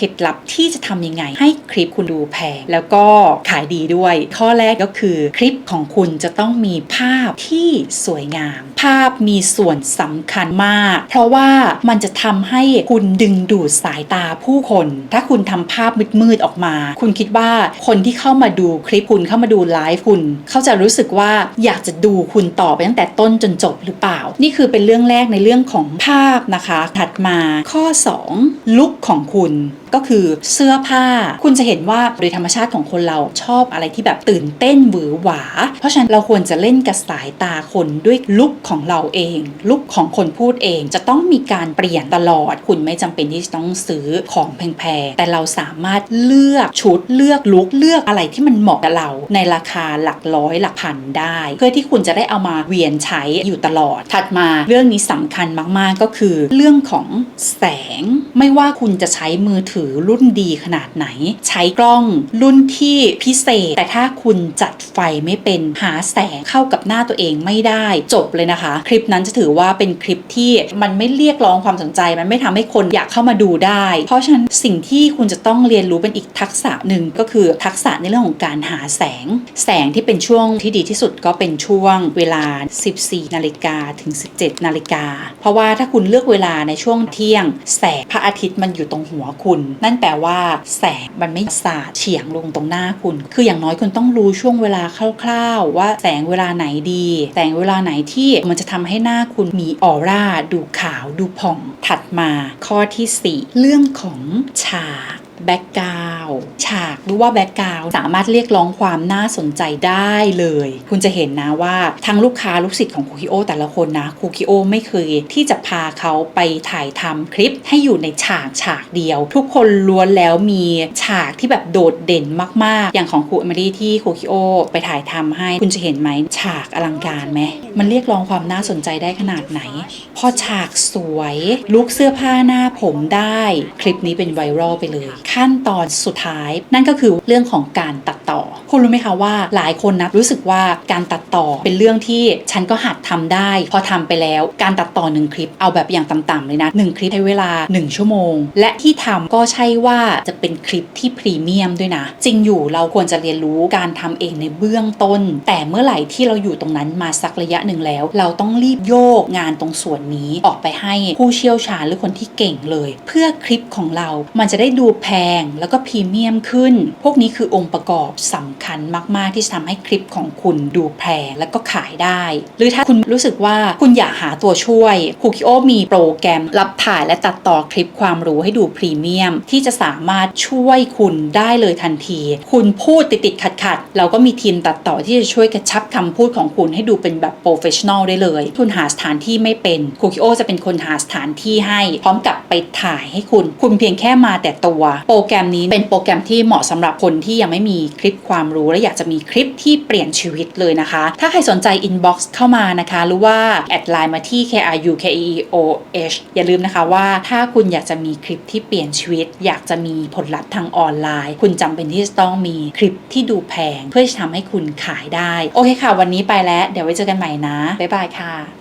เคล็ดลับที่จะทำยังไง ให้คลิปคุณดูแพงแล้วก็ขายดีด้วย ข้อแรกก็คือคลิปของคุณจะต้องมีภาพที่สวยงาม ภาพมีส่วนสำคัญมาก เพราะว่ามันจะทำให้คุณดึงดูดสายตาผู้คน ถ้าคุณทำภาพมืดๆออกมา คุณคิดว่าคนที่เข้ามาดูคลิปคุณเข้ามาดูไลฟ์คุณ เขาจะรู้สึกว่าอยากจะดูคุณต่อไปตั้งแต่ต้นจนจบหรือเปล่า นี่คือเป็นเรื่องแรกในเรื่องของภาพนะคะ ถัดมาข้อ 2 ลุคของคุณก็คือเสื้อผ้า คุณจะเห็นว่าโดยธรรมชาติของคนเราชอบอะไรที่แบบตื่นเต้นหวือหวา เพราะฉะนั้นเราควรจะเล่นกับสายตาคนด้วยลุคของเราเอง ลุคของคนพูดเองจะต้องมีการเปลี่ยนตลอด คุณไม่จำเป็นที่จะต้องซื้อของแพงๆแต่เราสามารถเลือกชุดเลือกลุคเลือกอะไรที่มันเหมาะกับเรา ในราคาหลักร้อยหลักพันได้ เพื่อที่คุณจะได้เอามาเวียนใช้อยู่ตลอด ถัดมาเรื่องนี้สำคัญมากๆก็คือ เรื่องของแสงไม่ว่าคุณจะใช้มือถือือรุ่นดีขนาดไหน ใช้กล้องรุ่นที่พิเศษ แต่ถ้าคุณจัดไฟไม่เป็นหาแสงเข้ากับหน้าตัวเองไม่ได้จบเลยนะคะ คลิปนั้นจะถือว่าเป็นคลิปที่มันไม่เรียกร้องความสนใจ มันไม่ทำให้คนอยากเข้ามาดูได้ เพราะฉะนั้นสิ่งที่คุณจะต้องเรียนรู้เป็นอีกทักษะหนึ่งก็คือทักษะในเรื่องของการหาแสง แสงที่เป็นช่วงที่ดีที่สุดก็เป็นช่วงเวลา 14 นาฬิกาถึง 17 นาฬิกา เพราะว่าถ้าคุณเลือกเวลาในช่วงเที่ยง แสงพระอาทิตย์มันอยู่ตรงหัวคุณนั่นแปลว่าแสงมันไม่สาดเฉียงลงตรงหน้าคุณ คืออย่างน้อยคุณต้องรู้ช่วงเวลาคร่าวๆ ว่าแสงเวลาไหนดี แสงเวลาไหนที่มันจะทำให้หน้าคุณมีออร่า ดูขาว ดูผ่อง ถัดมา ข้อที่ 4 เรื่องของฉาก แบ็กกราวฉากหรือว่าแบ็กกราวสามารถเรียกร้องความน่าสนใจได้เลย คุณจะเห็นนะว่าทั้งลูกค้าลูกศิษย์ของคูคิโอแต่ละคนนะคูคิโอไม่เคยที่จะพาเขาไปถ่ายทำคลิปให้อยู่ในฉากฉากเดียว ทุกคนล้วนแล้วมีฉากที่แบบโดดเด่นมากๆ อย่างของครูเอมิลี่ที่คูคิโอไปถ่ายทำให้คุณจะเห็นไหมฉากอลังการไหมมันเรียกร้องความน่าสนใจได้ขนาดไหน พอฉากสวยลุกเสื้อผ้าหน้าผมได้ คลิปนี้เป็นไวรัลไปเลยขั้นตอนสุดท้าย นั่นก็คือเรื่องของการตัดต่อ คุณรู้ไหมคะว่าหลายคนนะรู้สึกว่าการตัดต่อเป็นเรื่องที่ฉันก็หัดทำได้ พอทำไปแล้วการตัดต่อหนึ่งคลิปเอาแบบอย่างต่ำๆเลยนะหนึ่งคลิปใช้เวลา 1 ชั่วโมง และที่ทำก็ใช่ว่าจะเป็นคลิปที่พรีเมียมด้วยนะ จริงอยู่เราควรจะเรียนรู้การทำเองในเบื้องต้น แต่เมื่อไหร่ที่เราอยู่ตรงนั้นมาสักระยะหนึ่งแล้ว เราต้องรีบโยกงานตรงส่วนนี้ออกไปให้ผู้เชี่ยวชาญหรือคนที่เก่งเลย เพื่อคลิปของเรามันจะได้ดูแพงแล้วก็พรีเมียมขึ้น พวกนี้คือองค์ประกอบสำคัญมาก ๆ ที่ทำให้คลิปของคุณดูแพงแล้วก็ขายได้ หรือถ้าคุณรู้สึกว่าคุณอยากหาตัวช่วยคูคิโอมีโปรแกรมรับถ่ายและตัดต่อคลิปความรู้ให้ดูพรีเมียม ที่จะสามารถช่วยคุณได้เลยทันที คุณพูดติดๆขัดๆเราก็มีทีมตัดต่อที่จะช่วยกระชับคำพูดของคุณให้ดูเป็นแบบโปรเฟชชั่นอลได้เลย คุณหาสถานที่ไม่เป็นคูคิโอจะเป็นคนหาสถานที่ให้ พร้อมกับไปถ่ายให้คุณ คุณเพียงแค่มาแต่ตัวโปรแกรมนี้เป็นโปรแกรมที่เหมาะสำหรับคนที่ยังไม่มีคลิปความรู้ และอยากจะมีคลิปที่เปลี่ยนชีวิตเลยนะคะ ถ้าใครสนใจ inbox เข้ามานะคะ หรือว่าแอดไลน์มาที่ KRU KEOH อย่าลืมนะคะว่าถ้าคุณอยากจะมีคลิปที่เปลี่ยนชีวิต อยากจะมีผลลัพธ์ทางออนไลน์ คุณจำเป็นที่จะต้องมีคลิปที่ดูแพง เพื่อจะทำให้คุณขายได้ โอเคค่ะ วันนี้ไปแล้ว เดี๋ยวไว้เจอกันใหม่นะ บ๊ายบายค่ะ